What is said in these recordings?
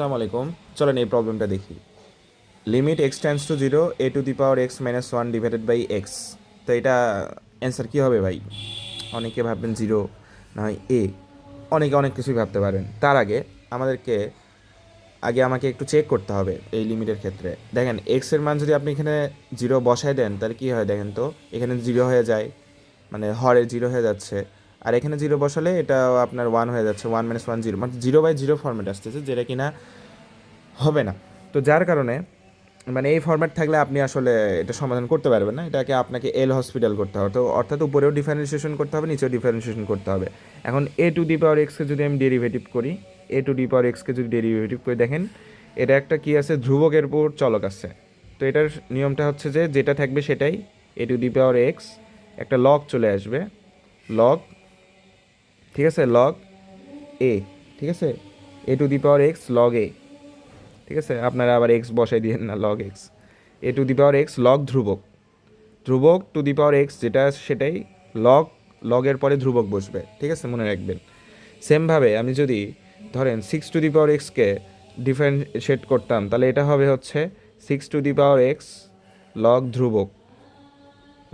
আসসালামু আলাইকুম। চলেন এই প্রবলেমটা দেখি। Limit x tends to zero a to the power x minus one divided by x তো এটা অ্যান্সার কী হবে ভাই? অনেকে ভাববেন জিরো না হয় এ অনেকে অনেক কিছুই ভাবতে পারেন। তার আগে আমাদেরকে, আগে আমাকে একটু চেক করতে হবে এই লিমিটের ক্ষেত্রে। দেখেন এক্সের মান যদি আপনি এখানে জিরো বসায় দেন, তাহলে কী হয় দেখেন তো? এখানে জিরো হয়ে যায় মানে হরে জিরো হয়ে যাচ্ছে। আর এখানে জিরো বসালে এটা আপনার ওয়ান হয়ে যাচ্ছে ওয়ান মাইনাস ওয়ান জিরো মানে জিরো বাই জিরো ফর্মেট আসতেছে, যেটা কিনা হবে না। তো যার কারণে মানে এই ফর্ম্যাট থাকলে আপনি আসলে এটা সমাধান করতে পারবেন না, এটাকে আপনাকে এল হসপিটাল করতে হবে। তো অর্থাৎ উপরেও ডিফারেন্সিয়েশন করতে হবে, নিচেও ডিফারেন্সিয়েশন করতে হবে। এখন এ টু দি পাওয়ার এক্সকে যদি আমি ডেরিভেটিভ করি এ টু ডি পাওয়ার এক্সকে যদি ডেরিভেটিভ করে দেখেন, এটা একটা কি আছে? ধ্রুবকের উপর চলক আছে। তো এটার নিয়মটা হচ্ছে যে, যেটা থাকবে সেটাই a to the power x একটা লগ চলে আসবে। লগ ঠিক আছে? লগ এ ঠিক আছে? A to the power x log a ঠিক আছে? আপনারা আবার এক্স বসাই দিয়েন না log x a to the power x log ধ্রুবক। ধ্রুবক টু দি পাওয়ার এক্স যেটা সেটাই লগ লগের পরে ধ্রুবক বসবে, ঠিক আছে? মনে রাখবেন। সেমভাবে আমি যদি ধরেন সিক্স টু দি পাওয়ার এক্সকে ডিফারেন্সিয়েট করতাম, তাহলে এটা হবে হচ্ছে six to the power x log ধ্রুবক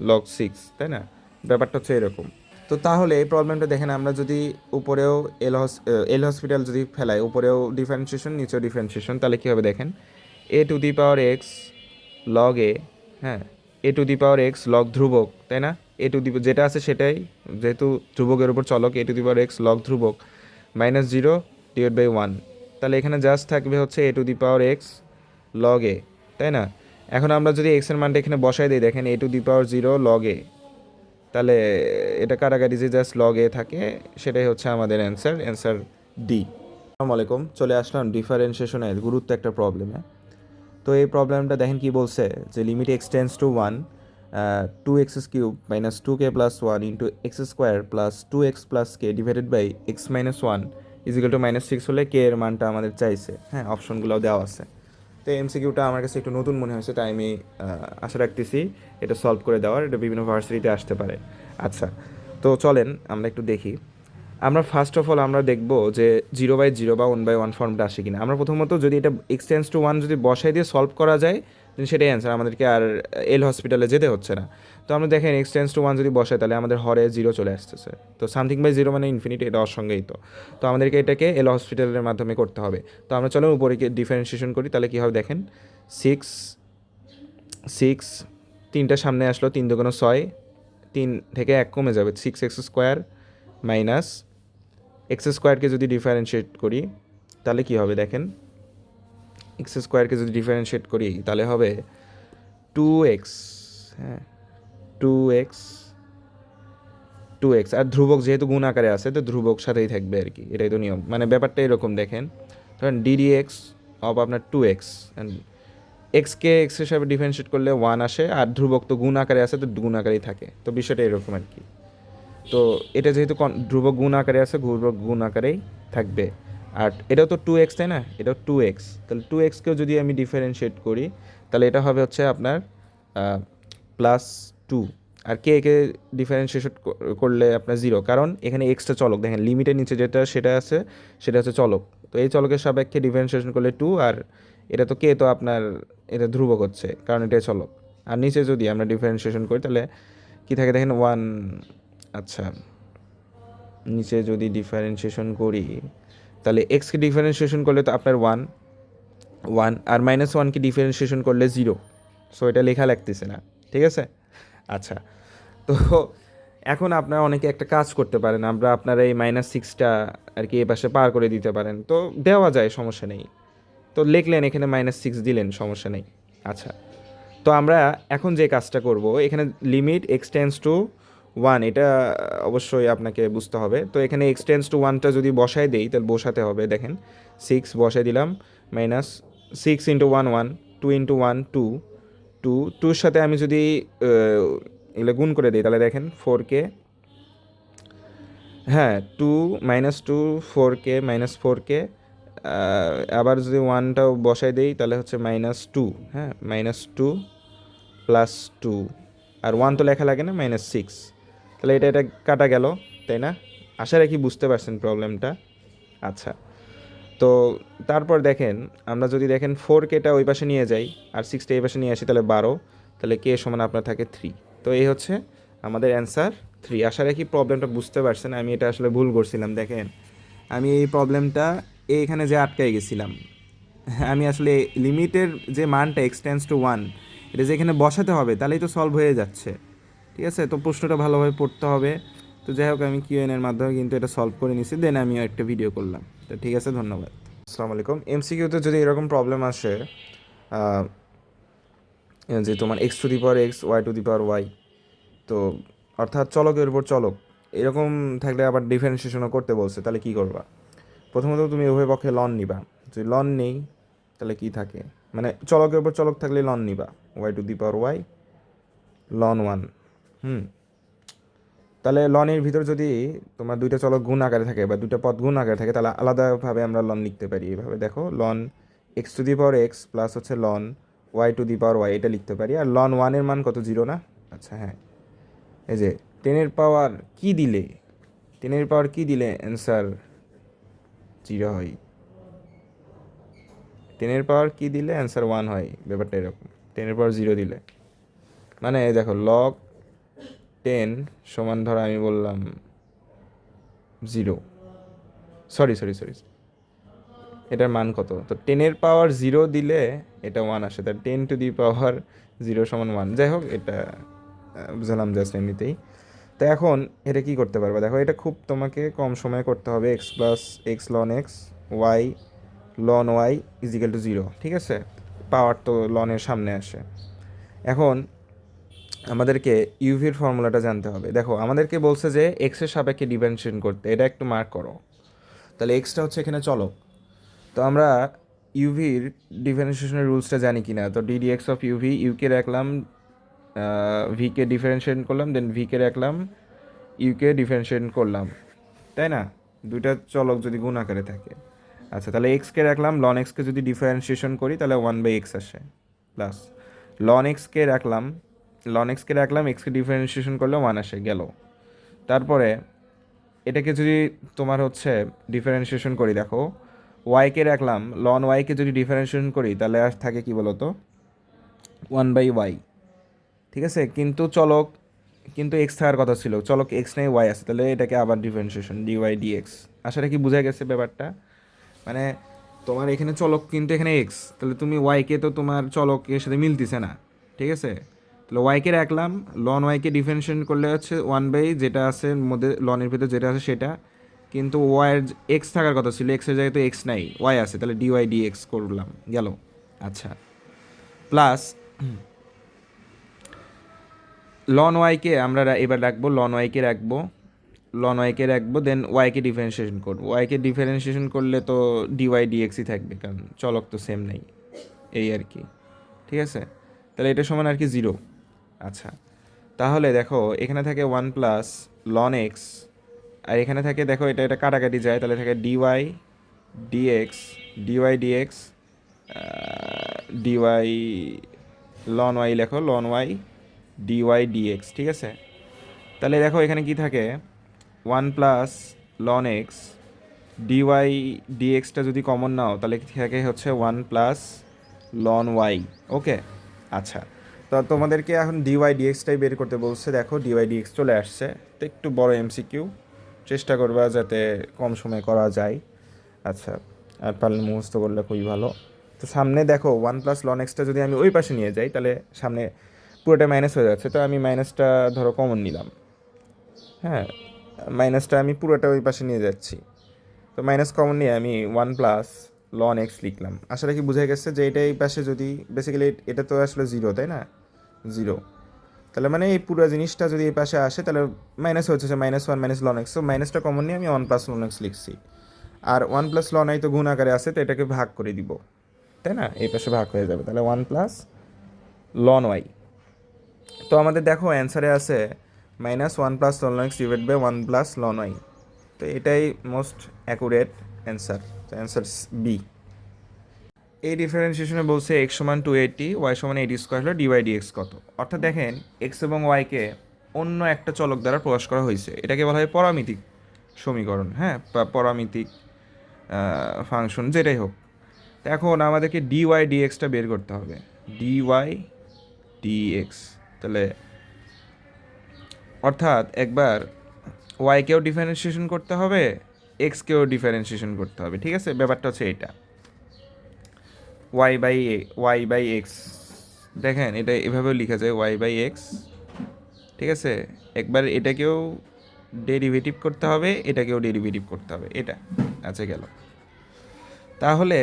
লগ সিক্স তাই না? ব্যাপারটা হচ্ছে এরকম। তো তাহলে এই প্রবলেমটা দেখেন, আমরা যদি উপরেও এল হস এল হসপিটাল যদি ফেলাই, উপরেও ডিফারেন্সিয়েশন নিচেও ডিফারেন্সিয়েশন তাহলে কী হবে দেখেন? A to the power x log a হ্যাঁ? A to the power x log ধ্রুবক, তাই না? এ টু দি যেটা আছে সেটাই, যেহেতু ধ্রুবকের উপর চলক a to the power x log ধ্রুবক minus zero divide by one তাহলে এখানে জাস্ট থাকবে হচ্ছে a to the power x log a তাই না? এখন আমরা যদি এক্সের মানটা এখানে বসাই দিই, দেখেন a to the power zero log a তাহলে এটা কারাগারি যে জাস্ট লগ থাকে, সেটাই হচ্ছে আমাদের অ্যান্সার অ্যান্সার ডি আসসালামু আলাইকুম, চলে আসলাম ডিফারেন্সিয়েশনের গুরুত্ব একটা প্রবলেমে তো এই প্রবলেমটা দেখেন কি বলছে, যে limit x tends to one two x cube minus two k plus one into x square plus two x plus k divided by x minus one equal to minus six হলে কে এর মানটা আমাদের চাইছে। হ্যাঁ অপশনগুলোও দেওয়া আছে। তো এমসিকিউটা আমার কাছে একটু নতুন মনে হয়েছে, তাই আমি আশা রাখতেছি এটা সলভ করে দেওয়ার, এটা বিভিন্ন ভার্সিটিতে আসতে পারে। আচ্ছা তো চলেন আমরা একটু দেখি। আমরা ফার্স্ট অফ অল আমরা দেখব যে জিরো বাই জিরো বা ওয়ান বাই ওয়ান ফর্মটা আসে কিনা। আমরা প্রথমত যদি এটা এক্সটেন্স টু ওয়ান যদি বসাই দিয়ে সলভ করা যায় সেটাই অ্যান্সার আমাদেরকে আর এল হসপিটালে যেতে হচ্ছে না। তো আমরা দেখেন এক্সটেন্স টু ওয়ান যদি বসে তাহলে আমাদের হরে জিরো চলে আসতেছে। তো সামথিং বাই জিরো মানে ইনফিনিটি এটা অসঙ্গেই তো। তো আমাদেরকে এটাকে এল হসপিটালের মাধ্যমে করতে হবে। তো আমরা চলো উপরে ডিফারেন্সিয়েশন করি, তাহলে কী হবে দেখেন? সিক্স সিক্স তিনটা সামনে আসলো, তিন দুগুণ ছয়, তিন থেকে এক কমে যাবে। Six x square minus x স্কোয়ারকে যদি ডিফারেন্সিয়েট করি, তাহলে কী হবে দেখেন? এক্স স্কোয়ারকে যদি ডিফারেন্সিয়েট করি, তাহলে হবে টু এক্স হ্যাঁ টু এক্স টু এক্স আর ধ্রুবক যেহেতু গুণ আকারে আছে, তো ধ্রুবক সাথেই থাকবে আর কি। এটাই তো নিয়ম। মানে ব্যাপারটা এরকম, দেখেন। ধরেন ডিডি এক্স অফ আপনার টু এক্স এক্সকে এক্স হিসাবে ডিফারেন্সিয়েট করলে ওয়ান আসে, আর ধ্রুবক তো গুণ আকারে আছে, তো গুণ আকারেই থাকে। তো বিষয়টা এরকম আর কি। তো এটা যেহেতু ধ্রুবক গুণ আকারে আছে, ধ্রুবক গুণ আকারেই থাকবে। আর এটাও তো টু এক্স তাই না? এটাও টু এক্স তাহলে টু এক্সকেও যদি আমি ডিফারেন্সিয়েট করি, তাহলে এটা হবে হচ্ছে আপনার প্লাস টু আর কে কে ডিফারেন্সিয়েট করলে আপনার জিরো কারণ এখানে এক্সটা চলক। দেখেন লিমিটের নিচে যেটা, সেটা আছে, সেটা হচ্ছে চলক। তো এই চলকের সাপেক্ষে ডিফারেন্সিয়েশন করলে টু আর এটা তো কে তো আপনার, এটা ধ্রুবক হচ্ছে, কারণ এটাই চলক। আর নিচে যদি আমরা ডিফারেন্সিয়েশন করি, তাহলে কি থাকে? দেখেন ওয়ান আচ্ছা। নিচে যদি ডিফারেন্সিয়েশন করি তাহলে এক্সকে ডিফারেন্সিয়েশন করলে তো আপনার ওয়ান ওয়ান আর মাইনাস ওয়ানকে ডিফারেন্সিয়েশন করলে জিরো সো এটা লেখা লাগতেছে না, ঠিক আছে? আচ্ছা তো এখন আপনারা অনেকে একটা কাজ করতে পারেন, আমরা আপনারা এই মাইনাস সিক্সটা আর কি এ পাশে পার করে দিতে পারেন। তো দেওয়া যায়, সমস্যা নেই। তো লিখলেন, এখানে মাইনাস সিক্স দিলেন, সমস্যা নেই। আচ্ছা তো আমরা এখন যে কাজটা করব, এখানে লিমিট এক্সটেন্স টু ওয়ান এটা অবশ্যই আপনাকে বুঝতে হবে। তো এখানে এক্সটেন্স টু ওয়ানটা যদি বসায় দেই, তাহলে বসাতে হবে, দেখেন। সিক্স বসাই দিলাম minus six into one one two into one two two টুর সাথে আমি যদি এগুলো গুণ করে দিই, তাহলে দেখেন ফোর কে হ্যাঁ two minus two four k minus four k আবার যদি ওয়ানটাও বসাই দেই, তাহলে হচ্ছে মাইনাস টু হ্যাঁ মাইনাস টু প্লাস টু আর ওয়ান তো লেখা লাগে না মাইনাস সিক্স তাহলে এটা এটা কাটা গেল, তাই না? আশা রাখি বুঝতে পারছেন প্রবলেমটা। আচ্ছা তো তারপর দেখেন, আমরা যদি দেখেন ফোর কেটা ওই পাশে নিয়ে যাই, আর সিক্সটা এই পাশে নিয়ে আসি, তাহলে বারো, তাহলে কে সমান আপনার থাকে থ্রি তো এই হচ্ছে আমাদের অ্যান্সার থ্রি আশা রাখি প্রবলেমটা বুঝতে পারছেন, আমি এটা আসলে ভুল করছিলাম, দেখেন। আমি এই প্রবলেমটা এইখানে যে আটকাই গেছিলাম, আমি আসলে লিমিটের যে মানটা এক্সটেন্স টু ওয়ান এটা যেখানে বসাতে হবে, তাহলেই তো সলভ হয়ে যাচ্ছে। ঠিক আছে? তো প্রশ্নটা ভালোভাবে পড়তে হবে। তো যাই হোক, আমি কিউএন এর মাধ্যমে কিন্তু এটা সলভ করে নিছি দেন আমিও একটা ভিডিও করলাম। তো ঠিক আছে, ধন্যবাদ। আসসালামু আলাইকুম। এমসিকিউতে যদি এরকম প্রবলেম আসে যে তোমার x to the power x y to the power y তো অর্থাৎ চলকের উপর চলক, এরকম থাকলে আবার ডিফারেন্সিয়েশনও করতে বলছে, তাহলে কি করবা? প্রথমত তুমি উভয় পক্ষে লন নিবা। যদি লন নেই, তাহলে কি থাকে? মানে চলকের উপর চলক থাকলে লন নিবা। Y to the power y ln one হুম। তাহলে লনের ভিতর যদি তোমার দুইটা চলক গুণ আকারে থাকে বা দুইটা পদ গুণ আকারে থাকে, তাহলে আলাদাভাবে আমরা লন লিখতে পারি এভাবে দেখো, ln x to the power x plus হচ্ছে ln y to the power y এটা লিখতে পারি। আর লন ওয়ানের মান কত? জিরো না? আচ্ছা হ্যাঁ। এই যে টেনের পাওয়ার কি দিলে? টেনের পাওয়ার কি দিলে? অ্যান্সার জিরো হয়। টেনের পাওয়ার কি দিলে? অ্যান্সার ওয়ান হয়। ব্যাপারটা এরকম। টেনের পাওয়ার জিরো দিলে। মানে দেখো লগ টেন সমান ধরো আমি বললাম জিরো সরি সরি সরি এটার মান কত? তো টেনের পাওয়ার জিরো দিলে এটা ওয়ান আসে। তার ten to the power zero সমান ওয়ান যাই হোক, এটা বুঝলাম জাস্ট এমনিতেই। তো এখন এটা কি করতে পারবে? দেখো, এটা খুব তোমাকে কম সময়ে করতে হবে। X plus x ln x y ln y equal to zero ঠিক আছে? পাওয়ার তো লনের সামনে আসে। এখন আমাদেরকে ইউভির ফর্মুলাটা জানতে হবে। দেখো, আমাদেরকে বলছে যে এক্সের সাপেক্ষে ডিফারেন্সিয়েশন করতে, এটা একটু মার্ক করো। তাহলে এক্সটা হচ্ছে এখানে চলক। তো আমরা ইউভির ডিফারেন্সিয়েশনের রুলসটা জানি কি না তো d d x of UV UK রাখলাম ভিকে ডিফারেন্সিয়েট করলাম দেন ভিকে রাখলাম ইউকে ডিফারেন্সিয়েট করলাম। তাই না? দুইটা চলক যদি গুণ আকারে থাকে। আচ্ছা তাহলে এক্সকে রাখলাম লন এক্সকে যদি ডিফারেন্সিয়েশন করি, তাহলে ওয়ান বাই এক্স আসে। প্লাস লন এক্সকে রাখলাম লন এক্সকে রাখলাম এক্সকে ডিফারেন্সিয়েশন করলে ওয়ান আসে, গেল। তারপরে এটাকে যদি তোমার হচ্ছে ডিফারেন্সিয়েশন করি, দেখো ওয়াইকে রাখলাম লন ওয়াইকে যদি ডিফারেন্সিয়েশন করি, তাহলে আর থাকে কি বলতো? ওয়ান বাই ওয়াই ঠিক আছে? কিন্তু চলক, কিন্তু এক্স থাকার কথা ছিল, চলক এক্স নেই ওয়াই আছে, তাহলে এটাকে আবার differentiation d y d x আসলে কি বোঝা গেছে ব্যাপারটা? মানে তোমার এখানে চলক, কিন্তু এখানে এক্স তাহলে তুমি ওয়াইকে তো তোমার চলকের সাথে মিলতেছে না। ঠিক আছে? তাহলে ওয়াইকে রাখলাম। লন ওয়াইকে ডিফারেন্সিয়েশন করলে হচ্ছে ওয়ান বাই যেটা আছে মধ্যে লনের ভিতরে যেটা আছে সেটা। কিন্তু ওয়াইয়ের এক্স থাকার কথা ছিল এক্সের জায়গায় তো এক্স নাই ওয়াই আছে, তাহলে ডি ওয়াই ডি এক্স করলাম, গেল। আচ্ছা। প্লাস লন ওয়াইকে আমরা এবার রাখব লন ওয়াইকে রাখব লন ওয়াইকে রাখব দেন ওয়াইকে ডিফারেন্সিয়েশন করব। ওয়াইকে ডিফারেন্সিয়েশন করলে তো ডিওয়াই ডিএক্সই থাকবে, কারণ চলক তো সেম নেই, এই আর কি। ঠিক আছে? তাহলে এটা সমান আর কি জিরো আচ্ছা। তাহলে দেখো, এখানে থাকে ওয়ান প্লাস লন এক্স আর এখানে থাকে দেখো, এটা এটা কাটাকাটি যায়, তাহলে থাকে d y d x d y d x d y ln y লেখো ln y d y d x ঠিক আছে? তাহলে দেখো, এখানে কি থাকে? One plus ln x dy ডিএক্সটা যদি কমন নাও, তাহলে থাকে হচ্ছে one plus ln y okay আচ্ছা। তো তোমাদেরকে এখন ডিওয়াই ডিএক্সটাই বের করতে বলছে। দেখো ডিওয়াই ডিএক্স চলে আসছে। তো একটু বড় এমসিকিউ চেষ্টা করবা যাতে কম সময়ে করা যায়। আচ্ছা আর পারলে মুখস্থ করলে খুবই ভালো। তো সামনে দেখো ওয়ান প্লাস লন এক্সটা যদি আমি ওই পাশে নিয়ে যাই, তাহলে সামনে পুরোটা মাইনাস হয়ে যাচ্ছে। তো আমি মাইনাসটা ধরো কমন নিলাম। হ্যাঁ মাইনাসটা আমি পুরোটা ওই পাশে নিয়ে যাচ্ছি। তো মাইনাস কমন নিয়ে আমি ওয়ান প্লাস লন এক্স লিখলাম। আসলে কি বোঝা গেছে যে এটা এই পাশে যদি বেসিক্যালি এটা তো আসলে জিরো তাই না? জিরো। তাহলে মানে এই পুরো জিনিসটা যদি এই পাশে আসে, তাহলে মাইনাস হচ্ছে minus one minus ln x তো মাইনাসটা কমন নিয়ে আমি ওয়ান প্লাস লন এক্স লিখছি। আর ওয়ান প্লাস লন আই তো গুণ আকারে আছে, তো এটাকে ভাগ করে দিব। তাই না? এই পাশে ভাগ হয়ে যাবে। তাহলে ওয়ান প্লাস লন ওয়াই তো আমাদের দেখো অ্যান্সারে আছে minus one plus ln x divide by one plus ln y তো এটাই most accurate answer answer B এই ডিফারেন্সিয়েশনে বলছে এক্স সমান টু এইটি ওয়াই সমান এইটি স্কোয়ার হলো ডিওয়াই ডিএক্স কত? অর্থাৎ দেখেন এক্স এবং ওয়াইকে অন্য একটা চলক দ্বারা প্রকাশ করা হয়েছে। এটাকে বলা হয় পরামিতিক সমীকরণ হ্যাঁ? পরামিতিক ফাংশন যেটাই হোক। তো এখন আমাদেরকে ডিওয়াই ডিএক্সটা বের করতে হবে। ডিওয়াই ডিএক্স তাহলে অর্থাৎ একবার ওয়াইকেও ডিফারেন্সিয়েশন করতে হবে এক্সকেও ডিফারেন্সিয়েশন করতে হবে, ঠিক আছে? ব্যাপারটা হচ্ছে এটা। Y by y by x দেখেন, এটা এভাবেও লেখা যায় ওয়াই বাই এক্স ঠিক আছে? একবার এটাকেও ডেরিভেটিভ করতে হবে, এটাকেও ডেরিভেটিভ করতে হবে। এটা আচ্ছা গেল। তাহলে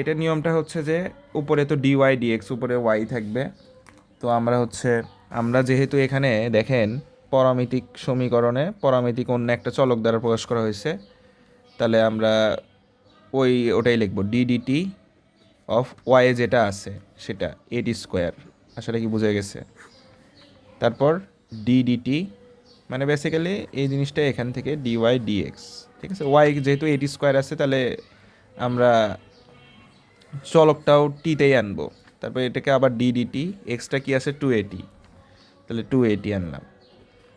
এটা নিয়মটা হচ্ছে যে, উপরে তো ডিওয়াই ডিএক্স উপরে ওয়াই থাকবে। তো আমরা হচ্ছে, আমরা যেহেতু এখানে দেখেন, পরামিতিক সমীকরণে, পরামিতিক অন্য একটা চলক দ্বারা প্রকাশ করা হয়েছে, তাহলে আমরা ওই, ওটাই লিখব ডিডিটি অফ ওয়াই যেটা আছে, সেটা, এটি স্কোয়ার। আসলে কি বোঝা গেছে? তারপর ডিডিটি মানে বেসিক্যালি এই জিনিসটা এখান থেকে ডিওয়াই ডিএক্স ঠিক আছে? ওয়াই যেহেতু এটি স্কোয়ার আছে, তাহলে আমরা চলকটাও টিতেই আনব। তারপর এটাকে আবার ডিডিটি এক্সটা কি আছে? টু এটি তাহলে টু এটি আনলাম।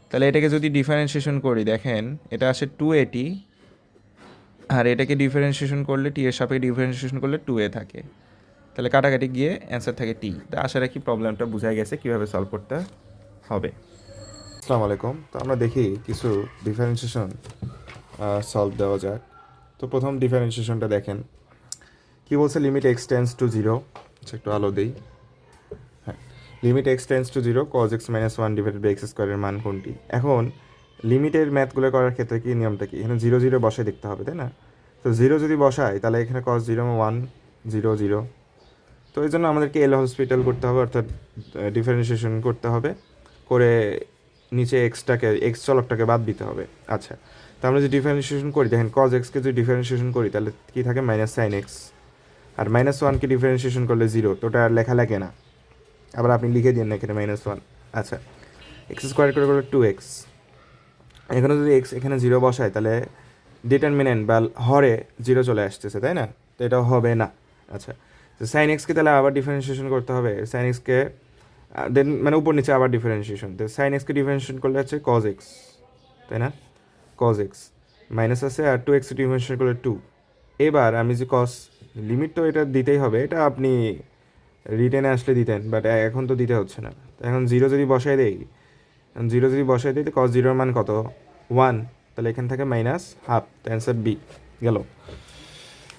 তাহলে এটাকে যদি ডিফারেন্সিয়েশন করি, দেখেন, এটা আসে টু এটি আর এটাকে ডিফারেন্সিয়েশন করলে টি এর সাপেক্ষে ডিফারেন্সিয়েশন করলে টু এ থাকে। তাহলে কাটাকাটি গিয়ে অ্যান্সার থাকে টি তা আশা রাখি প্রবলেমটা বোঝা গেছে, কীভাবে সলভ করতে হবে। আসসালামু আলাইকুম। তো আমরা দেখি কিছু ডিফারেন্সিয়েশন সলভ দেওয়া যাক। তো প্রথম ডিফারেন্সিয়েশনটা দেখেন। কি বলছে? Limit x tends to zero একটু আলো দিই। হ্যাঁ। Limit x tends to zero cos x minus one divided by x স্কোয়ারের মান কোনটি? এখন লিমিটের ম্যাথগুলো করার ক্ষেত্রে কি নিয়মটা কি? এখানে জিরো জিরো বসায় দেখতে হবে, তাই না? তো জিরো যদি বসাই তাহলে এখানে cos zero one zero zero. তো এই জন্য আমাদেরকে এল হসপিটাল করতে হবে, অর্থাৎ ডিফারেন্সিয়েশন করতে হবে। করে নিচে এক্সটাকে এক্স চলকটাকে বাদ দিতে হবে। আচ্ছা তো আমরা যদি ডিফারেন্সিয়েশন করি, দেখেন কজ এক্সকে যদি ডিফারেন্সিয়েশন করি, তাহলে কী থাকে? মাইনাস সাইন এক্স আর মাইনাস ওয়ানকে ডিফারেন্সিয়েশন করলে জিরো, তো ওটা আর লেখা লাগে না। আবার আপনি লিখে দিন না এখানে মাইনাস ওয়ান আচ্ছা এক্স স্কোয়ার করে করলে টু এক্স এখানে যদি এক্স এখানে জিরো বসায়, তাহলে ডিটারমিনেন্ট বা হরে জিরো চলে আসতেছে, তাই না? তো এটা হবে না। আচ্ছা তো সাইন এক্সকে তাহলে আবার ডিফারেন্সিয়েশন করতে হবে। সাইন এক্সকে দেন মানে উপর নিচে আবার ডিফারেন্সিয়েশন তো সাইন এক্সকে ডিফারেন্সিয়েশন করলে হচ্ছে কজ এক্স তাই না? কজ এক্স মাইনাস আছে আর টু এক্স ডিফারেন্সিয়েশন করলে টু এবার আমি যে কস লিমিট তো এটা দিতেই হবে, এটা আপনি রিটেনে আসলে দিতেন বাট এখন তো দিতে হচ্ছে না। এখন জিরো যদি বসাই দেই জিরো যদি বসাই দিই কস জিরোর মান কত? ওয়ান তাহলে এখান থেকে মাইনাস হাফ অ্যান্সার বি গেল।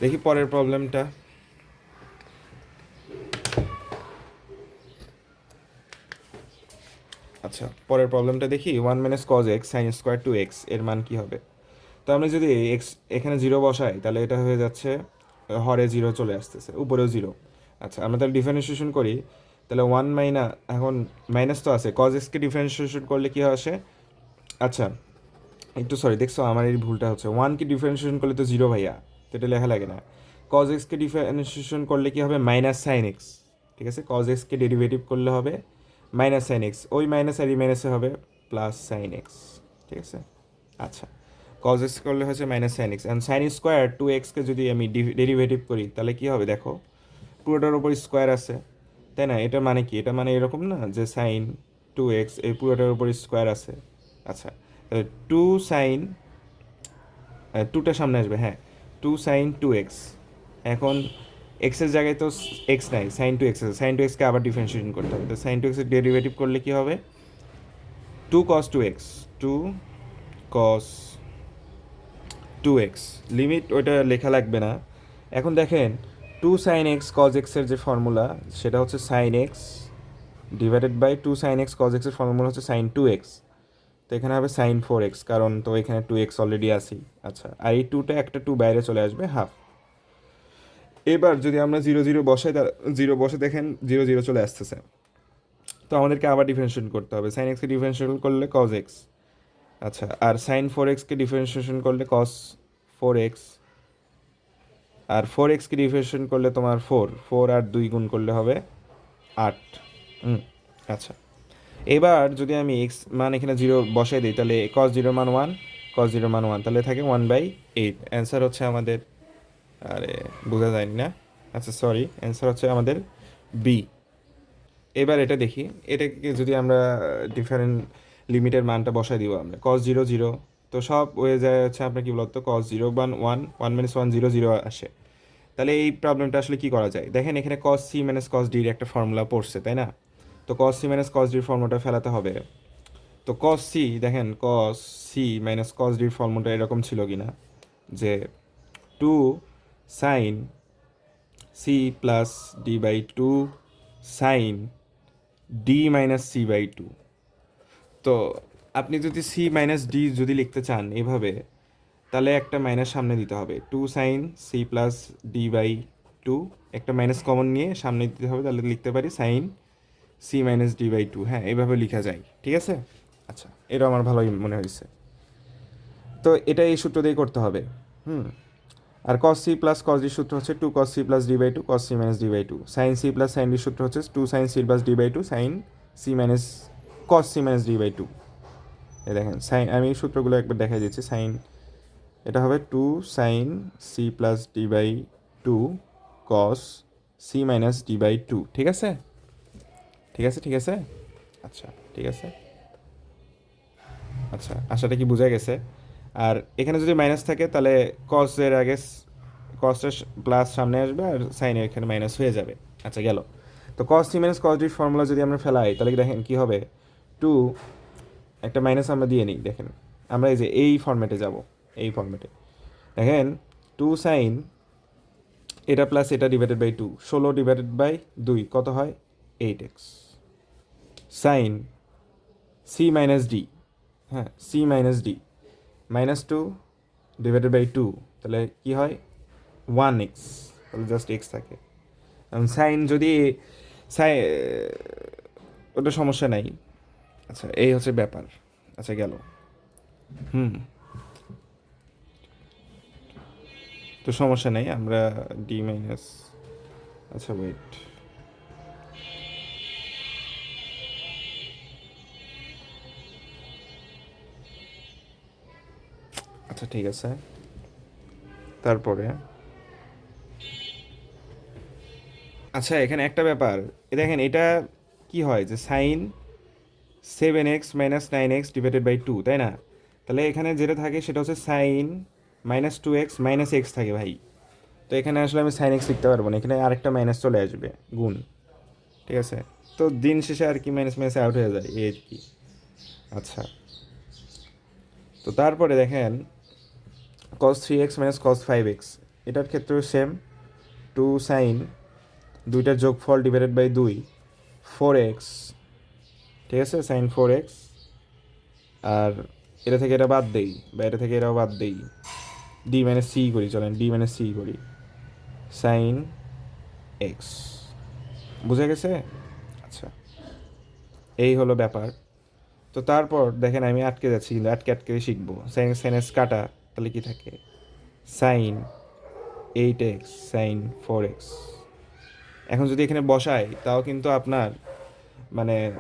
দেখি পরের প্রবলেমটা আচ্ছা পরের প্রবলেমটা দেখি one minus cos x sine square two এক্সের মান কী হবে? তো আমরা যদি এক্স এখানে জিরো বসাই, তাহলে এটা হয়ে যাচ্ছে, হরে জিরো চলে আসতেছে, উপরেও জিরো আচ্ছা আমরা তাহলে ডিফারেন্সিয়েশন করি। তাহলে ওয়ান মাইনা এখন মাইনাস তো আছে। কজ এক্সকে ডিফারেন্সিয়েশন করলে কী আসে? আচ্ছা একটু সরি দেখছ আমার এই ভুলটা হচ্ছে। ওয়ানকে ডিফারেন্সিয়েশন করলে তো জিরো ভাইয়া, তো এটা লেখা লাগে না। কজ এক্সকে ডিফারেন্সিয়েশন করলে কী হবে? মাইনাস সাইন এক্স ঠিক আছে? কজ এক্সকে ডেরিভেটিভ করলে হবে মাইনাস সাইন এক্স ওই মাইনাস আর এই মাইনাসে হবে প্লাস সাইন এক্স ঠিক আছে? আচ্ছা কজ এক্স করলে হচ্ছে minus sine x and sine square two এক্সকে যদি আমি ডেরিভেটিভ করি, তাহলে কী হবে? দেখো, পুরোটার ওপর স্কোয়ার আছে। তাই না? এটা মানে কি? এটা মানে এরকম না যে সাইন টু এক্স এই পুরোটার উপর স্কোয়ার আছে। আচ্ছা তাহলে টু সাইন টুটা সামনে আসবে হ্যাঁ। টু সাইন টু এক্স এখন এক্সের জায়গায় তো এক্স নাই সাইন টু এক্স আছে। সাইন টু এক্সকে আবার ডিফারেন্সিয়েশন করতে হবে। তো সাইন টু এক্সের ডেরিভেটিভ করলে কী হবে? Two cos two x two cos two x limit ওইটা লেখা লাগবে না। এখন দেখেন টু সাইন এক্স কজ এক্সের যে ফর্মুলা সেটা হচ্ছে sine x divided by two sine x cos এক্সের ফর্মুলা হচ্ছে সাইন টু এক্স তো এখানে হবে সাইন ফোর এক্স কারণ তো এখানে টু এক্স অলরেডি আসি আচ্ছা আর এই টুটা একটা টু বাইরে চলে আসবে হাফ এবার যদি আমরা জিরো জিরো বসাই জিরো বসে দেখেন জিরো জিরো চলে আসতেছে। তো আমাদেরকে আবার ডিফারেন্সিয়েশন করতে হবে। সাইন এক্সকে ডিফারেন্সিয়েশন করলে কজ এক্স আচ্ছা আর সাইন ফোর এক্সকে ডিফারেন্সিয়েশন করলে কস ফোর এক্স আর ফোর এক্সকে ডিফারেন্সিয়েশন করলে তোমার ফোর ফোর আর দুই গুণ করলে হবে আট। আচ্ছা। এবার যদি আমি এক্স মান এখানে জিরো বসাই দিই, তাহলে কস জিরো মান ওয়ান কস জিরো মান ওয়ান তাহলে থাকে ওয়ান বাই এইট অ্যান্সার হচ্ছে আমাদের, আরে, বোঝা যায়নি না? আচ্ছা সরি অ্যান্সার হচ্ছে আমাদের বি এবার এটা দেখি, এটাকে যদি আমরা ডিফারেন্ট লিমিটের মানটা বসাই দিব আমরা কস জিরো জিরো তো সব হয়ে যায় হচ্ছে আপনার কি বলতো? Cos zero one one one minus one zero zero আসে। তাহলে এই প্রবলেমটা আসলে কি করা যায়? দেখেন, এখানে কস সি মাইনাস কস ডির একটা ফর্মুলা পড়ছে, তাই না? তো কস সি মাইনাস কস ডির ফর্মুলাটা ফেলাতে হবে। তো কস সি দেখেন কস সি মাইনাস কস ডির ফর্মুলাটা এরকম ছিল কি না যে two sine c plus d by two sine d minus c by two তো আপনি যদি সি মাইনাস ডি যদি লিখতে চান এভাবে তাহলে একটা মাইনাস সামনে দিতে হবে। Two sine c plus d by two একটা মাইনাস কমন নিয়ে সামনে দিতে হবে, তাহলে লিখতে পারি sine c minus d by two হ্যাঁ এইভাবে লেখা যায়, ঠিক আছে? আচ্ছা এটা আমার ভালোই মনে হয়েছে। তো এটা এই সূত্র দিয়ে করতে হবে। হুম, আর কস সি প্লাস কস ডির সূত্র হচ্ছে two cos c plus d by two cos c minus d by two sine c plus sine ডির সূত্র হচ্ছে two sine c plus d by two sine c minus cos c minus d by two এই দেখেন sine আমি সূত্রগুলো একবার দেখাই দিচ্ছি সাইন এটা হবে two sine c plus d by two cos c minus d by two ঠিক আছে? ঠিক আছে ঠিক আছে? আচ্ছা ঠিক আছে? আচ্ছা আশাটা কি বোঝা গেছে? আর এখানে যদি মাইনাস থাকে, তাহলে কসের আগে কসের প্লাস সামনে আসবে আর সাইনের এখানে মাইনাস হয়ে যাবে। আচ্ছা গেল। তো কস সি মাইনাস কস ডির ফর্মুলা যদি আমরা ফেলাই, তাহলে দেখেন, কী হবে? টু একটা মাইনাস আমরা দিয়ে নিই, দেখেন। আমরা এই যে এই ফর্মেটে যাব। এই ফর্মেটে দেখেন টু সাইন এটা প্লাস এটা ডিভাইডেড বাই টু ষোলো ডিভাইডেড বাই দুই, কত হয়? Eight x sine c minus d হ্যাঁ c minus d minus two divided by two তাহলে কী হয়? ওয়ান এক্স তাহলে জাস্ট এক্স থাকে। সাইন যদি সাই ওটা সমস্যা নাই। আচ্ছা এই হচ্ছে ব্যাপার। আচ্ছা গেল। হুম। তো সমস্যা নেই, আমরা ডি মাইনাস আচ্ছা ওয়েট আচ্ছা ঠিক আছে। তারপরে? আচ্ছা এখানে একটা ব্যাপার। এ দেখেন, এটা কি হয় যে sine seven x minus nine x divided by two তাই না? তাহলে এখানে যেটা থাকে সেটা হচ্ছে sine minus two x minus x থাকে ভাই। তো এখানে আসলে আমি সাইন এক্স লিখতে পারব না, এখানে আরেকটা মাইনাস চলে আসবে, গুণ। ঠিক আছে? তো দিন শেষে আর কি মাইনাস মাইনাস আউট হয়ে যায় আর কি। আচ্ছা। তো তারপরে দেখেন cos three x minus cos five x এটার ক্ষেত্রেও সেম টু সাইন দুইটার যোগফল ডিভাইডেড বাই দুই ফোর এক্স ঠিক আছে? সাইন ফোর এক্স আর এটা থেকে এটা বাদ দেই, বা এটা থেকে এটাও বাদ দেই। ডি মাইনাস সি করি, চলেন ডি মাইনাস সি করি। সাইন এক্স বুঝা গেছে? আচ্ছা। এই হলো ব্যাপার। তো তারপর দেখেন আমি আটকে যাচ্ছি, কিন্তু আটকে আটকে শিখব। সাইন সাইনাস কাটা, তাহলে কি থাকে? Sine eight x sine four x এখন যদি এখানে বসাই, তাও কিন্তু আপনার মানে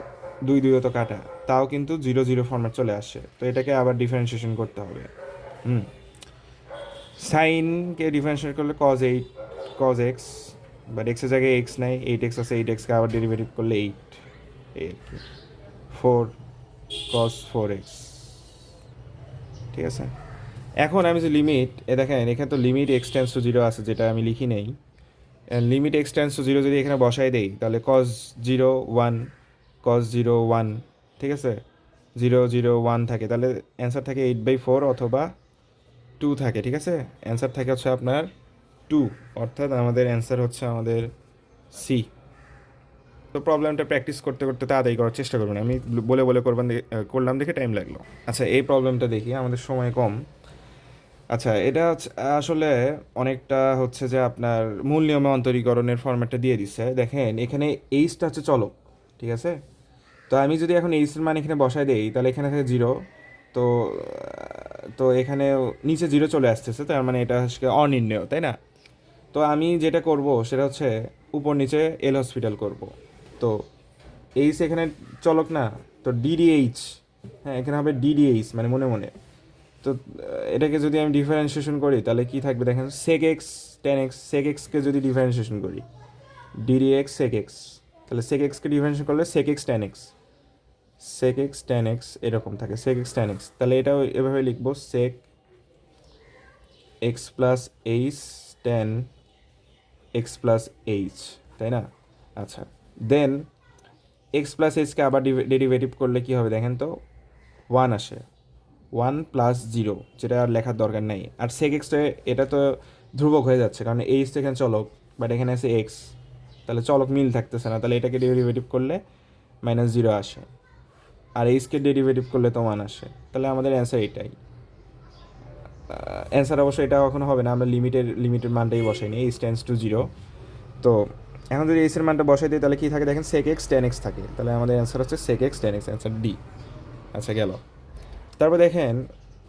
দুই দুই তো কাটা। তাও কিন্তু জিরো জিরো ফর্ম্যাট চলে আসে। তো এটাকে আবার ডিফারেন্সিয়েশন করতে হবে। হুম। সাইনকে ডিফারেন্সিয়েট করলে cos eight cos x but এক্সের জায়গায় এক্স নাই এইট এক্স আছে এইট এক্সকে আবার ডেরিভেটিভ করলে এইট এই আর কি ফোর কস ফোর এক্স ঠিক আছে? এখন আমি যে লিমিট এ দেখেন, এখানে তো লিমিট এক্সটেন্স টু জিরো আছে, যেটা আমি লিখি নেই। লিমিট এক্সটেন্স টু জিরো যদি এখানে বসাই দেই, তাহলে cos zero one cos zero one ঠিক আছে? জিরো জিরো ওয়ান থাকে, তাহলে অ্যান্সার থাকে এইট বাই ফোর অথবা টু থাকে, ঠিক আছে? অ্যান্সার থাকে হচ্ছে আপনার টু অর্থাৎ আমাদের অ্যান্সার হচ্ছে আমাদের সি তো প্রবলেমটা প্র্যাকটিস করতে করতে তাড়াতাড়ি করার চেষ্টা করবেন। আমি বলে বলে করবেন করলাম দেখে টাইম লাগল। আচ্ছা এই প্রবলেমটা দেখি, আমাদের সময় কম। আচ্ছা এটা আসলে অনেকটা হচ্ছে যে আপনার মূল নিয়মে অন্তরীকরণের ফর্ম্যাটটা দিয়ে দিচ্ছে দেখেন, এখানে এইচটা হচ্ছে চলক, ঠিক আছে? তো আমি যদি এখন এইচের মান এখানে বসাই দেই, তাহলে এখানে থাকে জিরো তো তো এখানে নিচে জিরো চলে আসতেছে, তার মানে এটা হচ্ছে অনির্ণয়, তাই না? তো আমি যেটা করব সেটা হচ্ছে উপর নিচে এল হসপিটাল করব। তো এইচ এখানে চলক না, তো ডিডিএইচ হ্যাঁ এখানে হবে ডিডিএইচ মানে মনে মনে। তো এটাকে যদি আমি ডিফারেন্সিয়েশন করি, তাহলে কি থাকবে দেখেন? Sec x tan x sec এক্সকে যদি ডিফারেন্সিয়েশন করি ডিডি এক্স সেক এক্স তাহলে সেক এক্সকে ডিফারেন্সিয়েশন করলে sec x tan x sec x tan x এরকম থাকে সেক এক্স টেন এক্স তাহলে এটাও এভাবে লিখব sec x plus h tan x plus h তাই না? আচ্ছা দেন এক্স প্লাস এইচকে আবার ডেরিভেটিভ করলে কী হবে দেখেন তো? ওয়ান আসে ওয়ান প্লাস জিরো যেটা আর লেখার দরকার নেই। আর সেক এক্সটা এটা তো ধ্রুবক হয়ে যাচ্ছে, কারণ এইচ তো এখানে চলক বাট এখানে আছে এক্স তাহলে চলক মিল থাকতেছে না, তাহলে এটাকে ডেরিভেটিভ করলে মাইনাস জিরো আসে। আর এইচকে ডেরিভেটিভ করলে তো ওয়ান আসে। তাহলে আমাদের অ্যান্সার এটাই। অ্যান্সার অবশ্যই এটা কখনো হবে না, আমরা লিমিটের লিমিটের মানটাই বসাইনি এইচ টেন্স টু জিরো তো এখন যদি এইচের মানটা বসাই দিই, তাহলে কী থাকে দেখেন সেক এক্স টেন এক্স থাকে। তাহলে আমাদের অ্যান্সার হচ্ছে sec x tan x answer d আচ্ছা গেল। তারপর দেখেন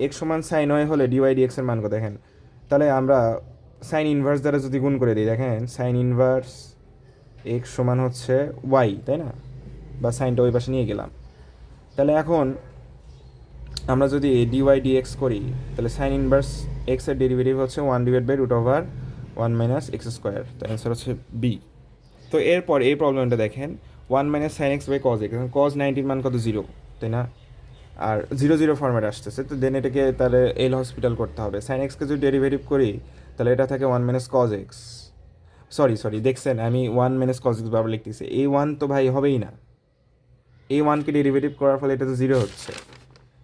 এক্স সমান সাইন ওয়াই হলে ডিওয়াই ডি এক্সের মান কত? দেখেন, তাহলে আমরা সাইন ইনভার্স দ্বারা যদি গুণ করে দিই, দেখেন সাইন ইনভার্স এক্স সমান হচ্ছে ওয়াই তাই না? বা সাইনটা ওই পাশে নিয়ে গেলাম। তাহলে এখন আমরা যদি ডিওয়াই ডিএক্স করি, তাহলে সাইন ইনভার্স এক্সের ডেরিভেটিভ হচ্ছে one divide by root over one minus x square তো অ্যান্সার হচ্ছে বি তো এরপর এই প্রবলেমটা দেখেন one minus sine x by cos x cos নাইনটির মান কত? জিরো তাই না? আর জিরো জিরো ফর্মেট আসতেছে, তো দেন এটাকে তাহলে এল হসপিটাল করতে হবে। সাইন এক্সকে যদি ডেরিভেটিভ করি, তাহলে এটা থাকে one minus cos x sorry sorry দেখছেন, আমি ওয়ান মাইনাস কজ এক্স বারবার লিখতেছি। এই ওয়ান তো ভাই হবেই না। এই ওয়ানকে ডেরিভেটিভ করার ফলে এটা তো জিরো হচ্ছে।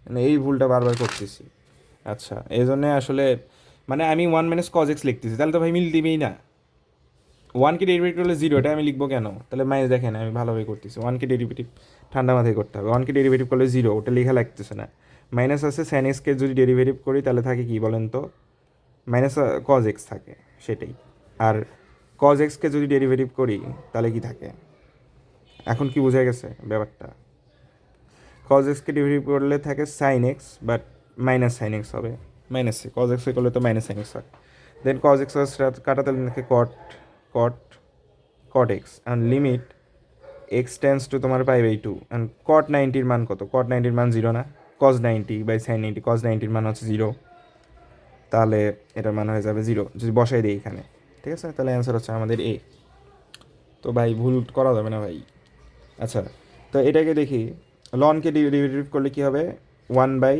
মানে এই ভুলটা বারবার করতেছি। আচ্ছা এই জন্যে আসলে মানে আমি ওয়ান মাইনাস কজ এক্স লিখতেছি, তাহলে তো ভাই মিল দিবেই না। ওয়ানকে ডেরিভেটিভ করলে জিরো এটা আমি লিখব কেন? তাহলে মাইনাস দেখেন, আমি ভালোভাবে করতেছি। ওয়ানকে ডেরিভেটিভ ঠান্ডা মাথায় করতে হবে। ওয়ানকে ডেরিভেটিভ করলে জিরো ওটা লেখা লাগতেছে না। মাইনাস আছে সাইন এক্সকে যদি ডেরিভেটিভ করি, তাহলে থাকে কি বলেন তো? মাইনাস কজ এক্স থাকে, সেটাই। আর কজ এক্সকে যদি ডেরিভেটিভ করি, তাহলে কি থাকে? এখন কি বোঝা গেছে ব্যাপারটা? কজ এক্সকে ডেরিভেটিভ করলে থাকে sine x but minus sine x হবে। মাইনাস কজ এক্সকে করলে তো মাইনাস সাইন এক্স হয়। দেন কজ এক্স কাটাতে থাকে cot cot cot x and limit x tends to তোমার pi by two and cot নাইনটির মান কত? কট নাইনটির মান জিরো না। Cos ninety by sine ninety cos নাইনটির মান হচ্ছে জিরো তাহলে এটার মান হয়ে যাবে জিরো যদি বসাই দিই এখানে, ঠিক আছে? তাহলে অ্যান্সার হচ্ছে আমাদের এ তো ভাই ভুল করা যাবে না ভাই। আচ্ছা তো এটাকে দেখি। লনকে ডেরিভেটিভ করলে কী হবে? ওয়ান বাই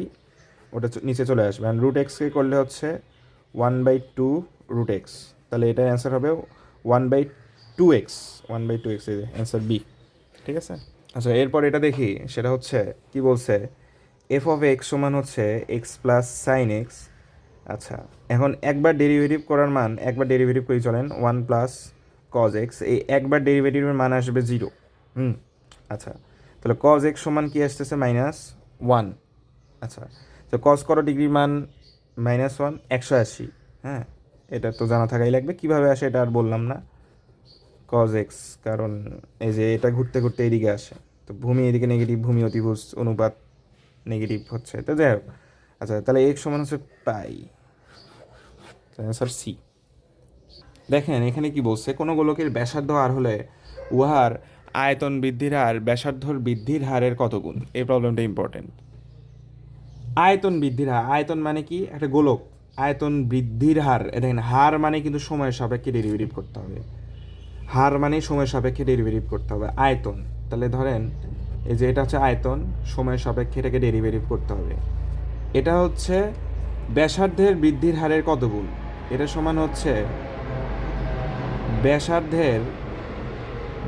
ওটা নিচে চলে আসবে। অ্যান্ড রুট এক্সকে করলে হচ্ছে one by two root x তাহলে এটার অ্যান্সার হবে one by two x one by two x answer b ঠিক আছে? আচ্ছা এরপর এটা দেখি, সেটা হচ্ছে, কি বলছে? এফ অফ এক্স সমান হচ্ছে এক্স প্লাস সাইন এক্স আচ্ছা এখন একবার ডেরিভেটিভ করার মান, একবার ডেরিভেটিভ করে, চলেন ওয়ান প্লাস কজ এক্স এই একবার ডেরিভেটিভের মান আসবে জিরো হুম আচ্ছা তাহলে কজ এক্স সমান কি আসতেছে? মাইনাস ওয়ান আচ্ছা তো কজ করো ডিগ্রির মান মাইনাস ওয়ান একশো আশি। হ্যাঁ এটা তো জানা থাকাই লাগবে। কীভাবে আসে এটা আর বললাম না। কজ এক্স কারণ এই যে এটা ঘুরতে ঘুরতে এদিকে আসে। তো ভূমি এদিকে নেগেটিভ ভূমি অতিভুজ, অনুপাত নেগেটিভ হচ্ছে। তো যাই হোক আচ্ছা তাহলে এক্স সমান হচ্ছে পাই। অ্যান্সার সি দেখেন, এখানে কি বলছে? কোনো গোলকের ব্যাসার্ধ আর হলে উহার আয়তন বৃদ্ধির হার ব্যাসার্ধর বৃদ্ধির হারের কত গুণ? এই প্রবলেমটা ইম্পর্টেন্ট আয়তন বৃদ্ধির হার, আয়তন মানে কি? একটা গোলক। আয়তন বৃদ্ধির হার দেখেন, হার মানে কিন্তু সময়ের সাপেক্ষে ডেরিভেটিভ করতে হবে। হার মানে সময়ের সাপেক্ষে ডেরিভেটিভ করতে হবে। আয়তন, তাহলে ধরেন, এই যে এটা হচ্ছে আয়তন, সময়ের সাপেক্ষে এটাকে ডেরিভেটিভ করতে হবে। এটা হচ্ছে ব্যাসার্ধের বৃদ্ধির হারের কত গুণ? এটা সমান হচ্ছে ব্যাসার্ধের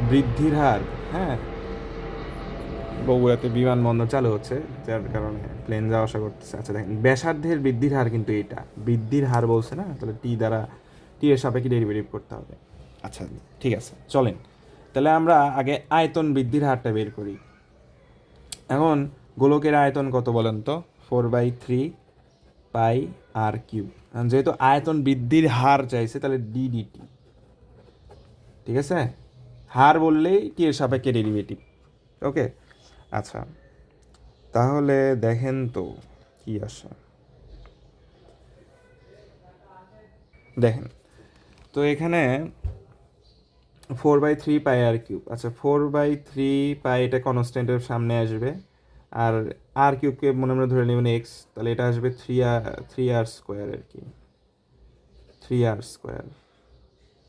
বৃদ্ধির হার হ্যাঁ। বগুড়াতে বিমানবন্দর চালু হচ্ছে, যার কারণে প্লেন যাওয়া আসা করতেছে। আচ্ছা দেখেন, ব্যাসার্ধের বৃদ্ধির হার কিন্তু এটা। বৃদ্ধির হার বলছে না, তাহলে টি দ্বারা টি এর সাপেক্ষে ডেরিভেটিভ করতে হবে। আচ্ছা ঠিক আছে, চলেন। তাহলে আমরা আগে আয়তন বৃদ্ধির হারটা বের করি। এখন গোলকের আয়তন কত বলেন তো? Four by three pi r cube যেহেতু আয়তন বৃদ্ধির হার চাইছে, তাহলে ডি ডিটি ঠিক আছে? হার বললেই টি এর সাপেক্ষে ডেরিভেটিভ ওকে আচ্ছা তাহলে দেখেন তো কি আসে। দেখেন, তো এখানে four by three pi r cube আচ্ছা ফোর বাই থ্রি পাই এটা কনস্ট্যান্টের সামনে আসবে, আর আর কিউবকে মনে মনে ধরে নেবেন এক্স তাহলে এটা আসবে three r three r square আর কি। থ্রি আর স্কোয়ার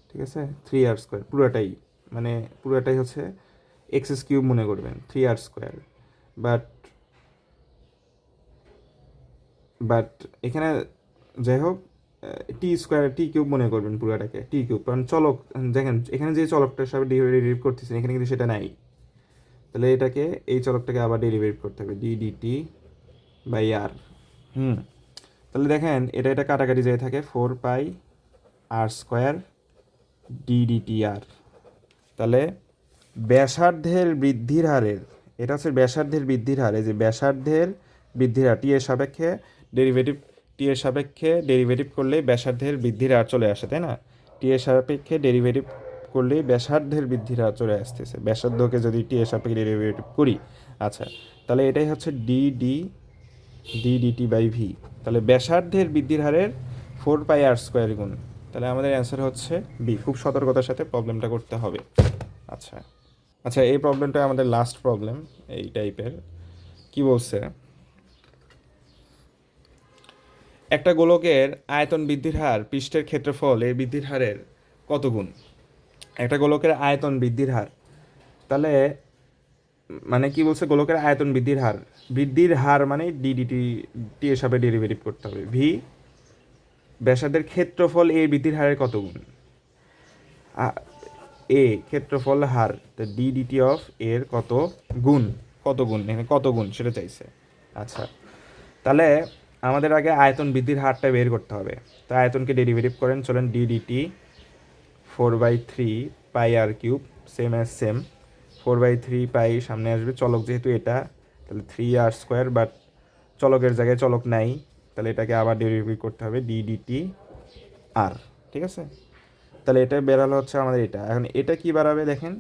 ঠিক আছে? থ্রি আর স্কোয়ার পুরোটাই মানে পুরোটাই হচ্ছে এক্স কিউব মনে করবেন three r square but but এখানে যাই হোক টি স্কোয়ার টি কিউব মনে করবেন পুরোটাকে টি কিউব কারণ চলক, দেখেন, এখানে যে চলকটার সাথে ডেরিভেটিভ করতেছেন, এখানে কিন্তু সেটা নাই। তাহলে এটাকে, এই চলকটাকে আবার ডেরিভেটিভ করতে হবে ডি ডিটি বাই আর হুম। তাহলে দেখেন, এটা এটা কাটাকাটি যেয়ে থাকে four pi r square d dt r তাহলে ব্যাসার্ধের বৃদ্ধির হারের, এটা হচ্ছে ব্যাসার্ধের বৃদ্ধির হার যে ব্যাসার্ধের বৃদ্ধির হার, টি এর সাপেক্ষে ডেরিভেটিভ, টি এর সাপেক্ষে ডেরিভেটিভ করলে ব্যাসার্ধের বৃদ্ধির হার চলে আসে, তাই না? টি এর সাপেক্ষে ডেরিভেটিভ করলে ব্যাসার্ধের বৃদ্ধির হার চলে আসতেছে। ব্যাসার্ধকে যদি টি এর সাপেক্ষে ডেরিভেটিভ করি আচ্ছা তাহলে এটাই হচ্ছে d d d dt by v, তাহলে ব্যাসার্ধের বৃদ্ধির হারের ফোর পাই আর স্কোয়ার গুণ তাহলে আমাদের অ্যান্সার হচ্ছে বি খুব সতর্কতার সাথে প্রবলেমটা করতে হবে। আচ্ছা। আচ্ছা এই প্রবলেমটা আমাদের লাস্ট প্রবলেম এই টাইপের কি বলছে? একটা গোলকের আয়তন বৃদ্ধির হার পৃষ্ঠের ক্ষেত্রফল এই বৃদ্ধির হারের কত গুণ? একটা গোলকের আয়তন বৃদ্ধির হার। তাহলে মানে কি বলছে? গোলকের আয়তন বৃদ্ধির হার। বৃদ্ধির হার মানে ডিডিটি টি সাথে ডেরিভেটিভ করতে হবে। ভি ব্যাসার্ধের ক্ষেত্রফল এ বৃদ্ধির হারের কত গুণ? এ, ক্ষেত্রফল হার ডি ডিটি অফ এর কত গুণ? কত গুণ? এখানে কত গুণ? সেটা চাইছে। আচ্ছা। তাহলে আমাদের আগে আয়তন বৃদ্ধির হারটা বের করতে হবে। তো আয়তনকে ডেরিভেটিভ করেন, চলেন d dt four by three pi r cube same as same four by three pi সামনে আসবে, চলক যেহেতু এটা, তাহলে থ্রি আর স্কোয়ার, বাট চলকের জায়গায় চলক নাই। তাহলে এটাকে আবার ডেরিভেটিভ করতে হবে ডি ডিটি আর ঠিক আছে? তাহলে এটা বেরালো হচ্ছে আমাদের এটা। এখন এটা কি বাড়াবে দেখেন?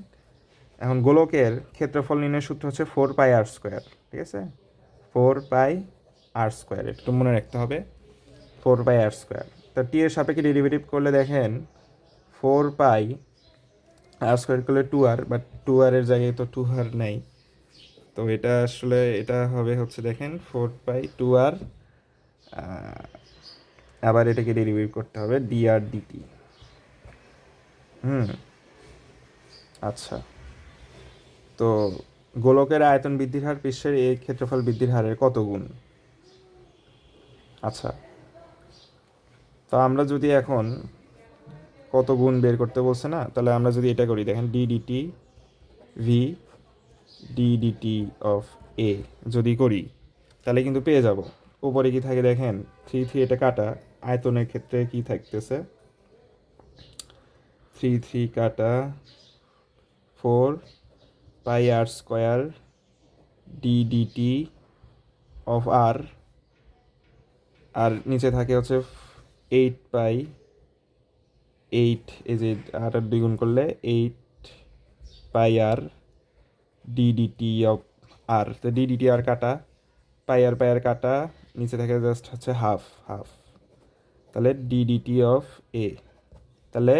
এখন গোলকের ক্ষেত্রফল নির্ণয়ের সূত্র হচ্ছে ফোর পাই আর স্কোয়ার ঠিক আছে? ফোর পাই আর স্কোয়ার একটু মনে রাখতে হবে। ফোর পাই আর স্কোয়ার তা টি এর সাপেক্ষে ডেরিভেটিভ করলে দেখেন ফোর পাই আর স্কোয়ার করলে টু আর বাট টু আরের জায়গায় তো টু আর নেই। তো এটা আসলে, এটা হবে হচ্ছে দেখেন ফোর পাই টু আর আবার এটাকে ডেরিভেটিভ করতে হবে ডি আর ডিটি হুম। আচ্ছা। তো গোলকের আয়তন বৃদ্ধির হার পৃষ্ঠের এই ক্ষেত্রফল বৃদ্ধির হারের কত গুণ? আচ্ছা। তো আমরা যদি এখন কত গুণ বের করতে বলছে না, তাহলে আমরা যদি এটা করি, দেখেন d dt v d dt of a যদি করি, তাহলে কিন্তু পেয়ে যাব। উপরে কি থাকে দেখেন? থ্রি থ্রি এটা কাটা। আয়তনের ক্ষেত্রে কি থাকতেছে? থ্রি থ্রি কাটা four pi r square d dt of r r নিচে থাকে হচ্ছে এইট পাই এইট এই যে আর দুই গুণ করলে eight pi r d dt of r তো ডিডিটি আর কাটা, পাই আর পাই আর কাটা নিচে থাকে জাস্ট হচ্ছে হাফ হাফ তাহলে ডিডিটি অফ এ তাহলে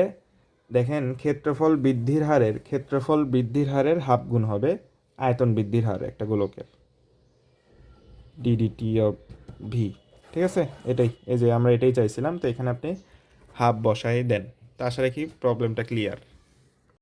দেখেন ক্ষেত্রফল বৃদ্ধির হারের, ক্ষেত্রফল বৃদ্ধির হারের হাফ গুণ হবে আয়তন বৃদ্ধির হার একটা গোলকের। ডিডিটি অফ ভি ঠিক আছে? এটাই, এই যে আমরা এটাই চাইছিলাম, তো এখানে আপনি হাফ বসাই দেন। তা আশা রাখি প্রবলেমটা ক্লিয়ার